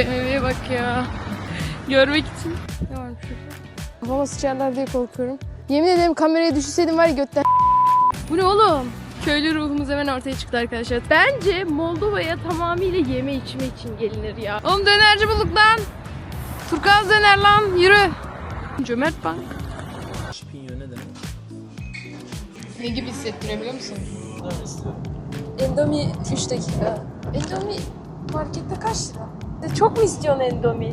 BMW'ye bak ya. Görmek için. Ne varmış şurada? Kafama sıçarlar diye korkuyorum. Yemin ederim kameraya düşürseydim var ya götten. Bu ne oğlum? Köylü ruhumuz hemen ortaya çıktı arkadaşlar. Bence Moldova'ya tamamıyla yeme içme için gelinir ya. Oğlum dönerci bulduk lan. Turkaz döner lan yürü. Cömert Bank. Şipinyo ne demek? Ne gibi hissettirebiliyor musun? Ne istiyorum? Endomi 3 dakika. Endomi markette kaç lira? Çok mu istiyorsun Endomi?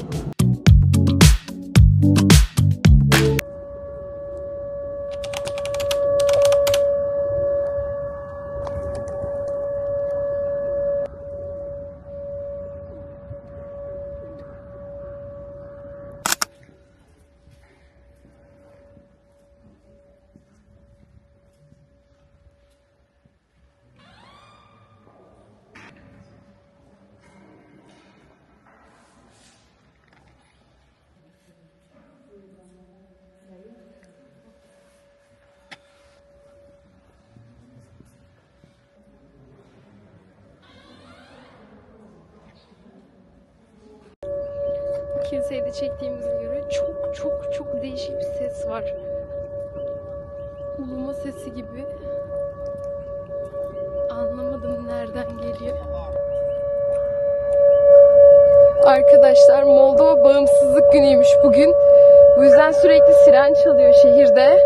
Kiliseye de çektiğimize göre çok çok çok değişik bir ses var. Uluma sesi gibi. Anlamadım nereden geliyor. Arkadaşlar Moldova bağımsızlık günüymüş bugün. Bu yüzden sürekli siren çalıyor şehirde.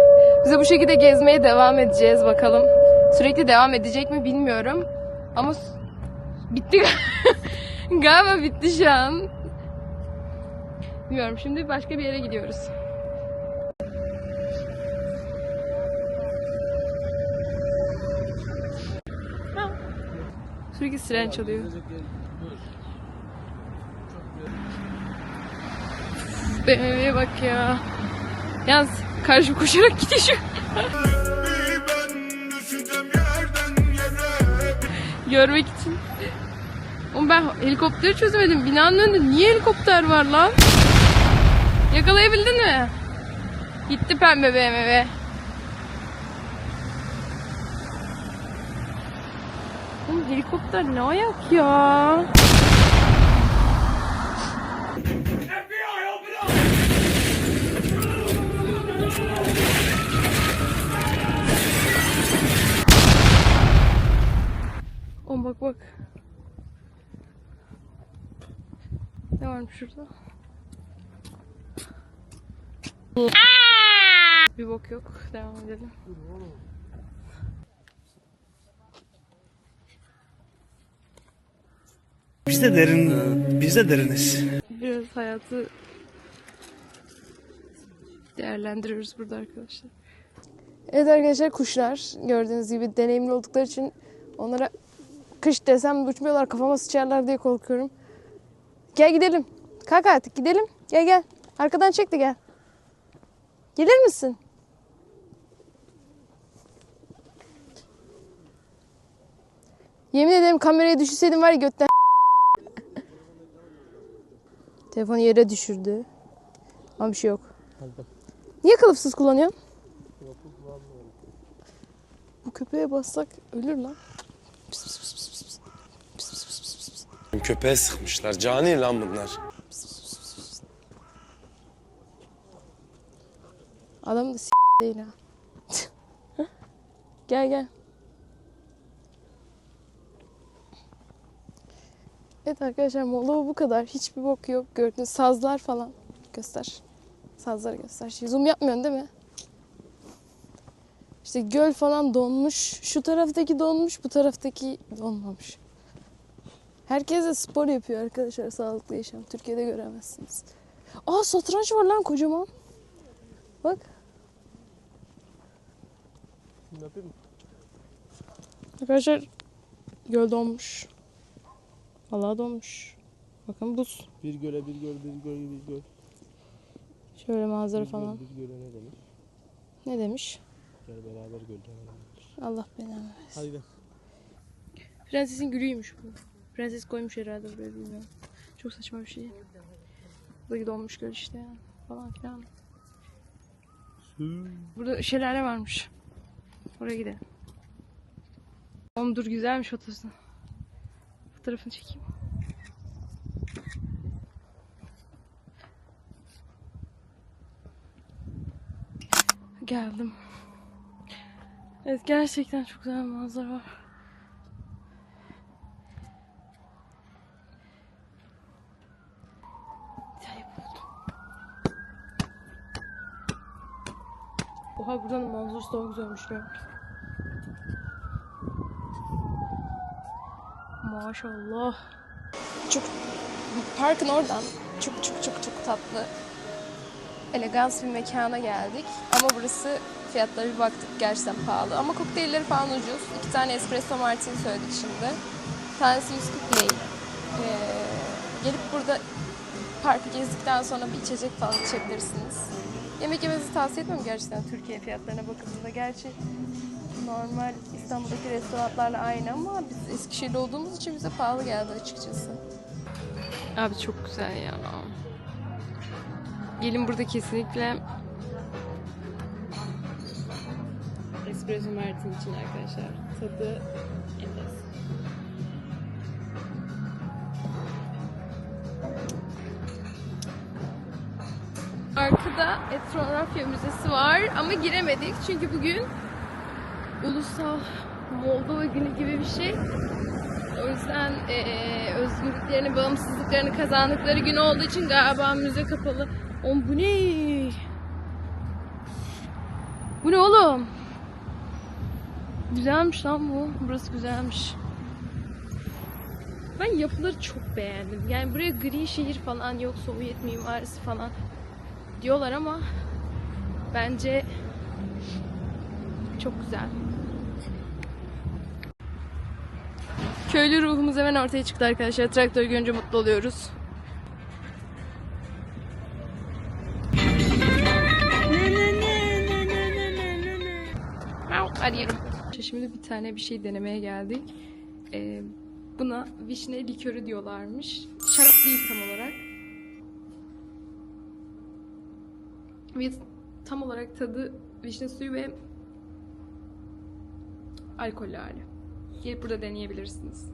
Bize bu şekilde gezmeye devam edeceğiz bakalım. Sürekli devam edecek mi bilmiyorum. Ama bitti galiba bitti şu an. Bilmiyorum şimdi başka bir yere gidiyoruz. Sürekli siren çalıyor. BMW'ye bak ya. Yalnız karşı koşarak gidiyor. Görmek için. Oğlum ben helikopteri çözemedim. Binanın önünde niye helikopter var lan? Yakalayabildin mi? Gitti pembe BMW. Oğlum helikopter ne ayak ya? Oğlum bak bak. Ne varmış şurada? Bir bok yok. Devam edelim. Biz de derin, biz de deriniz. Biraz hayatı değerlendiriyoruz burada arkadaşlar. Evet arkadaşlar kuşlar gördüğünüz gibi deneyimli oldukları için onlara kış desem uçmuyorlar kafama sıçarlar diye korkuyorum. Gel gidelim. Kalk artık gidelim. Gel gel. Arkadan çek de gel. Gelir misin? Yemin ederim kameraya düşürseydim var ya götten Telefonu yere düşürdü. Ama bir şey yok. Niye kılıfsız kullanıyorsun? Bu köpeğe bassak ölür lan. Pıs pıs pıs pıs pıs. Köpeğe sıkmışlar. Cani lan bunlar. Adam da s- değil ha. gel gel. Evet arkadaşlar Moldova bu kadar. Hiçbir bok yok. Gördüğünüz sazlar falan. Göster. Sazları göster. Zoom yapmıyorsun değil mi? İşte göl falan donmuş. Şu taraftaki donmuş, bu taraftaki donmamış. Herkes de spor yapıyor arkadaşlar. Sağlıklı yaşam. Türkiye'de göremezsiniz. Aa satranç var lan kocaman. Bak. Arkadaşlar göl donmuş. Vallahi donmuş. Bakın buz. Bir göle bir göl, bir göl, bir göl. Şöyle manzara Bir falan. göl, bir göle ne demek? Ne demiş? Gel beraber gölde. Allah belanı versin. Hadi gidelim. Prensesin gülüymüş bu. Prenses koymuş herhalde buraya bilmiyorum. Çok saçma bir şey. Buradaki donmuş göl işte ya. Falan filan. Burada şelale varmış. Oraya gidelim. Oğlum dur güzelmiş otosunu. Fotoğrafını çekeyim. Geldim. Evet gerçekten çok güzel manzara var. Oha buradan manzarası daha güzelmiş benim. Maşallah. Çok parkın oradan çok çok çok çok tatlı elegans bir mekana geldik. Ama burası fiyatlara bir baktık gerçekten pahalı. Ama kokteylleri falan ucuz. İki tane espresso martini söyledik şimdi. Tanesi 140 lei. Ee, gelip burada parkı gezdikten sonra bir içecek falan içebilirsiniz. Yemek yemenizi tavsiye etmem gerçekten Türkiye fiyatlarına bakıldığında. Gerçi normal İstanbul'daki restoranlarla aynı ama biz Eskişehir'de olduğumuz için bize pahalı geldi açıkçası. Abi çok güzel ya. Gelin burada kesinlikle Espresso Martin için arkadaşlar. Tadı enfes. Arkada etnografya müzesi var ama giremedik çünkü bugün Ulusal Moldova Günü gibi bir şey. O yüzden eee özgürlüklerini, bağımsızlıklarını kazandıkları gün olduğu için galiba müze kapalı. Oğlum bu ne? Bu ne oğlum? Güzelmiş lan bu. Burası güzelmiş. Ben yapıları çok beğendim. Yani buraya gri şehir falan yok, Sovyet mimarisi falan diyorlar ama bence çok güzel. Köylü ruhumuz hemen ortaya çıktı arkadaşlar. Traktör görünce mutlu oluyoruz. Yürü. Şimdi bir tane bir şey denemeye geldik. Ee, buna vişne likörü diyorlarmış. Şarap değil tam olarak. Ve tam olarak tadı vişne suyu ve alkollü hali. Gelip burada deneyebilirsiniz.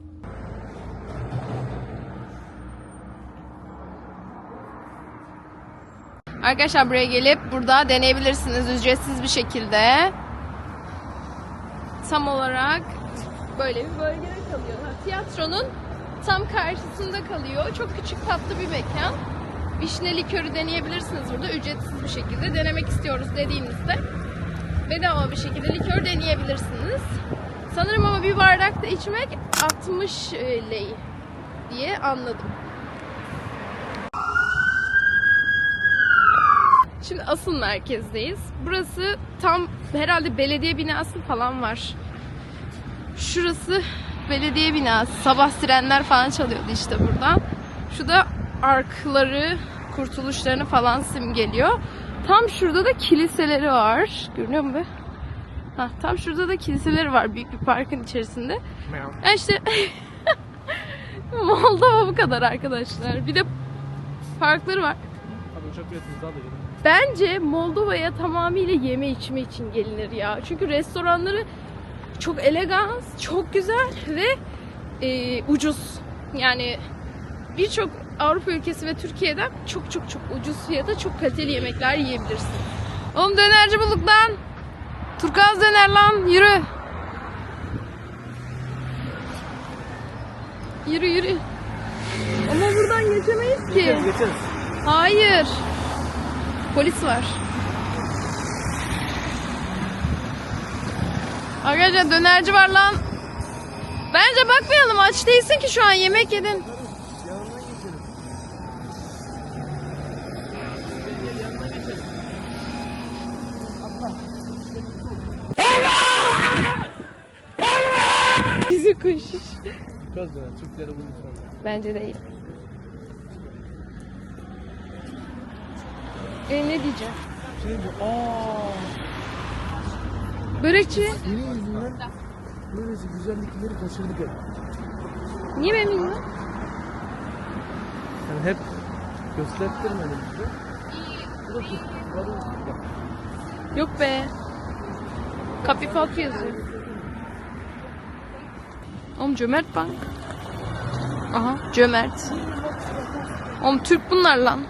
Arkadaşlar buraya gelip burada deneyebilirsiniz ücretsiz bir şekilde. Tam olarak böyle bir bölgede kalıyor. Tiyatronun tam karşısında kalıyor. Çok küçük tatlı bir mekan. Vişne likörü deneyebilirsiniz burada ücretsiz bir şekilde. Denemek istiyoruz dediğinizde bedava bir şekilde likör deneyebilirsiniz. Sanırım ama bir bardakta içmek 60 lei diye anladım. Şimdi asıl merkezdeyiz. Burası tam herhalde belediye binası falan var. Şurası belediye binası. Sabah sirenler falan çalıyordu işte buradan. Şu da arkları, kurtuluşlarını falan simgeliyor. Tam şurada da kiliseleri var. Görünüyor mu be? Ha, tam şurada da kiliseleri var büyük bir parkın içerisinde. Ya işte Moldova bu kadar arkadaşlar. Bir de parkları var. Abi uçak biletinizi. Bence Moldova'ya tamamıyla yeme içme için gelinir ya. Çünkü restoranları çok elegans, çok güzel ve e, ucuz. Yani birçok Avrupa ülkesi ve Türkiye'den çok çok çok ucuz fiyata çok kaliteli yemekler yiyebilirsin. Oğlum dönerci bulduk lan. Turkaz döner lan yürü. Yürü yürü. Ama buradan geçemeyiz ki. Geçeriz. Hayır. Polis var. Arkadaşlar dönerci var lan. Bence bakmayalım aç değilsin ki şu an yemek yedin. Döner. Türkleri bunu sonra. Bence değil. E ne diyeceğim? Şey bu. Aaa. Börekçi. Senin yüzünden böylesi güzellikleri kaçırdık hep. Niye benim yüzümden? Yani hep gösterttirmedin bize. Burası. Yok be. Kapifat yazıyor. Oğlum cömert bank. Aha cömert. Oğlum Türk bunlar lan.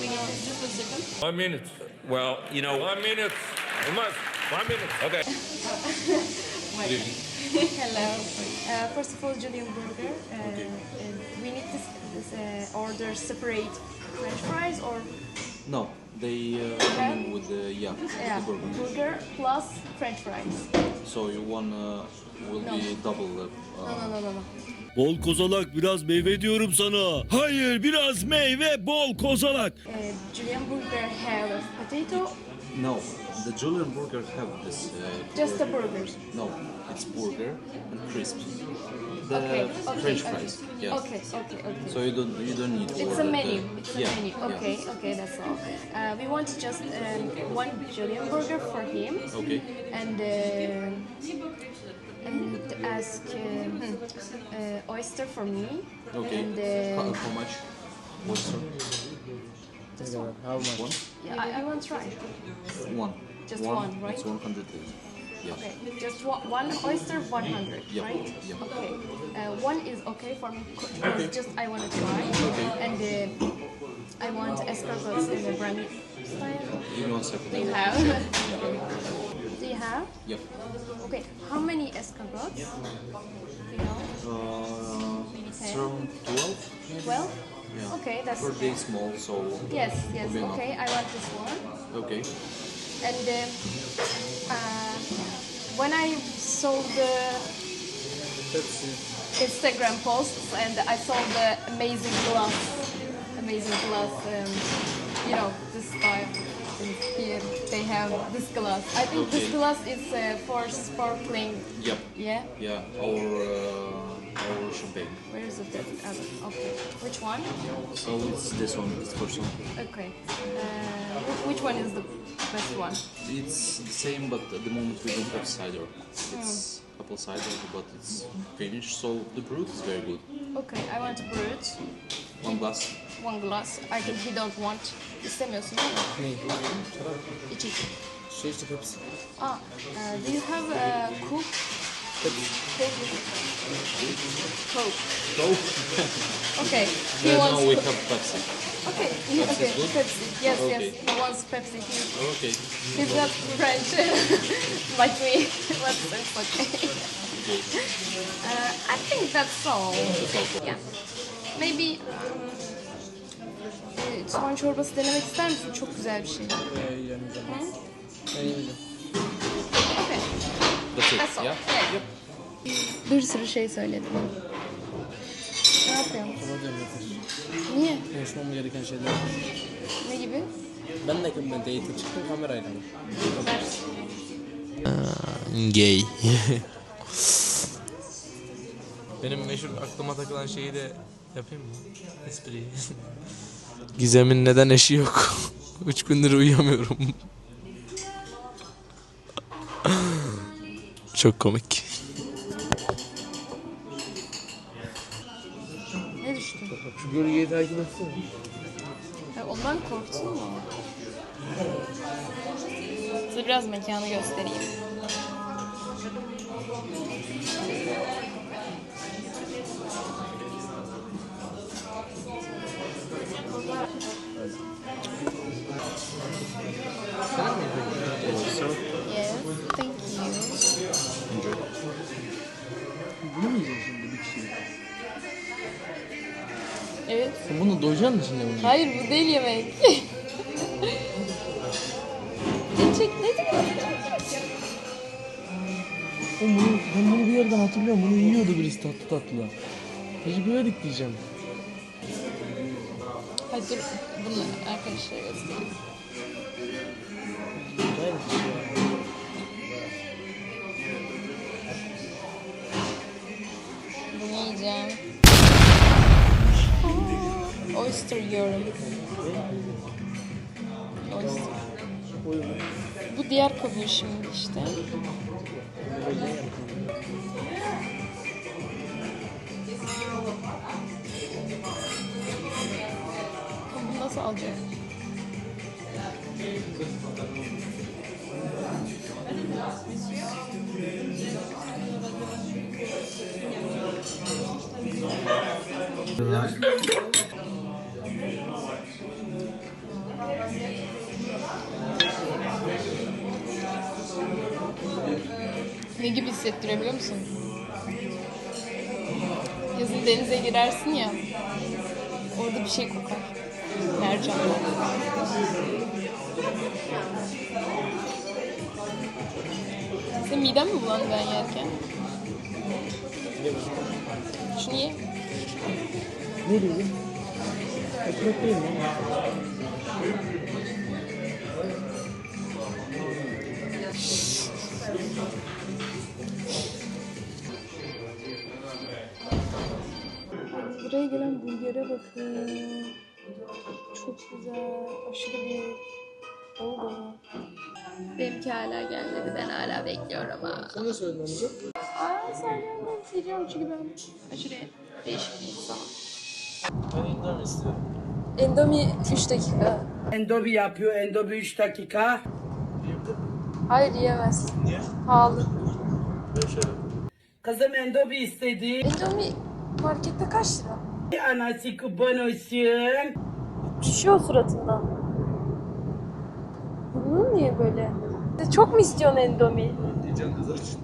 We need to just a second? One minute. Well, you know, one minute. Olmaz. One minute. Okay. Hello. Uh, first of all, Julian Burger. Uh, uh, we need to this uh, order separate French fries or No, they uh, come in with the yeah, yeah, the burger. burger plus French fries. So you want uh, will No. be double. Uh, No, no, no, no, no. Bol kozalak biraz meyve diyorum sana. Hayır biraz meyve bol kozalak. Uh, Julian Burger have potato, no, the Julian burger have this. Uh, just the burger. burgers. No, it's burger and crisps. The Okay, okay, French okay. fries. Yeah. Okay, okay, okay. So you don't you don't need. to It's a menu. The, It's a yeah, menu. yeah. Okay, okay, that's all. Uh, we want just um, one Julian burger for him, Okay. and uh, and to ask um, uh, oyster for me. Okay. And how, uh, how much? What's Ne kadar? How much? one? yeah, I, I want try. One. Just one, right? It's one hundred. Yeah. Okay, just one, one oyster, 100, Yep, right? yep. Okay, uh, one is okay for me because just I want to try. Okay. And uh, I want escargots in the brownie style. Give me one second. Do you have? Do you have? Yep. Okay, how many escargots? You know? Uh, it's around twelve. 12? Yeah. Okay, that's For day small, so Yes, yes, okay, I want this one. okay. And um, uh, when I saw the Instagram posts and I saw the amazing glass, amazing glass, um, you know, this style. Here they have this glass. I think this Okay. glass is uh, for sparkling. Yep. Yeah. Yeah. Our uh, our champagne. Where is it? Okay. Which one? So it's this one. It's first one. Okay. Uh, which one is the best one? It's the same, but at the moment we don't have cider. It's apple cider, but it's finished. So the brut is very good. Okay, I want brut. One glass. One glass. I think he don't want. İstemiyorsun değil mi? Ne? İçecek. Şey işte Pepsi. Ah, uh, do you have a Coke? Pepsi. Coke. Coke. Okay. He Right wants. now we Coke. have Pepsi. Okay. Pepsi okay. good? Pepsi. Yes, Okay. yes. He wants Pepsi. He, Okay. he's not French like me. but it's okay. Okay. Uh, I think that's all. Yeah. Maybe. Um, e, soğan çorbası denemek ister misin? Çok güzel bir şey. Ee, yemeyeceğim. Ben yemeyeceğim. Okay. That's it. That's all. Yeah. Yeah. Bir sürü şey söyledim. Ne yapıyorsun? Kapatacağım yeter. Niye? Konuşmam gereken şeyler var. Ne gibi? Ben de ben date'e çıktım kamerayla. Ders. Gay. Benim meşhur aklıma takılan şeyi de yapayım mı? Espriyi. Gizem'in neden eşi yok? Üç gündür uyuyamıyorum. Çok komik. Ne düştün? Şu gölgeyi takip etsene. Ya ondan korktun mu? Size biraz mekanı göstereyim. Yes, thank you. Bunu mu yiyeceksin şimdi bir kişi? Evet. Sen bunu doyacaksın mı şimdi bunu? Hayır bu değil yemek. ne çek ne çek? Oğlum bunu, ben bunu bir yerden hatırlıyorum. Bunu yiyordu birisi tatlı tatlı. Teşekkür ederim diyeceğim. Hadi dur bunu arkadaşlara göstereyim. Oyster yiyorum. Oyster. Bu diğer kabuğu şimdi işte. Bunu nasıl alacağım? Thank. Ne gibi hissettiriyor biliyor musun? Yazın denize girersin ya. Orada bir şey kokar. Mercan. Senin miden mi bulandı ben yerken? Şunu ye. Ne diyorsun? Ekmek değil mi? Buraya gelen burgere bakın. Çok güzel. Aşırı büyük. Oldu? Benimki hala gelmedi. Ben hala bekliyorum ha. Sen ne söyledin amca? Aa sen yandan seviyorum çünkü ben aşırı değişik bir insanım. Ben indim istiyorum. Endomi 3 dakika. Endobi yapıyor. Endobi 3 dakika. Hayır yiyemez. Niye? Pahalı. Ben şöyle. Kızım endobi istedi. Endomi markette kaç lira? Anası kurban olsun. Düşüyor suratından. Burnun niye böyle? Çok mu istiyorsun endomi? Diyeceğim kızlar için.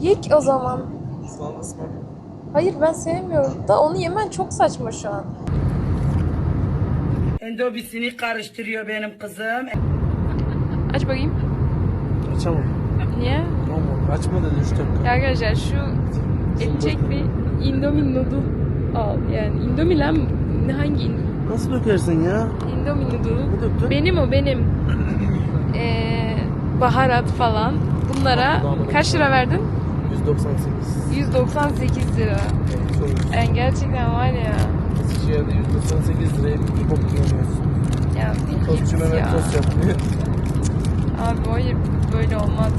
Yek o zaman. Islan ısmak. Hayır ben sevmiyorum da onu yemen çok saçma şu an. Endobisini karıştırıyor benim kızım. Aç bakayım. Açamam. Niye? Tamam açma dedi 3 dakika. Ya arkadaşlar şu edecek bir Indomie noodle al. Yani Indomie lan ne hangi? Nasıl dökersin ya? Indomie noodle. Ne döktün? Benim o benim. Ee, baharat falan. Bunlara kaç lira verdin? 198. 198 lira. Yani gerçekten var ya. Eskişehir'de 198 liraya bir bok yiyemiyorsun. Ya bir Tostçu Mehmet ya. tost yapmıyor. Abi hayır böyle olmaz.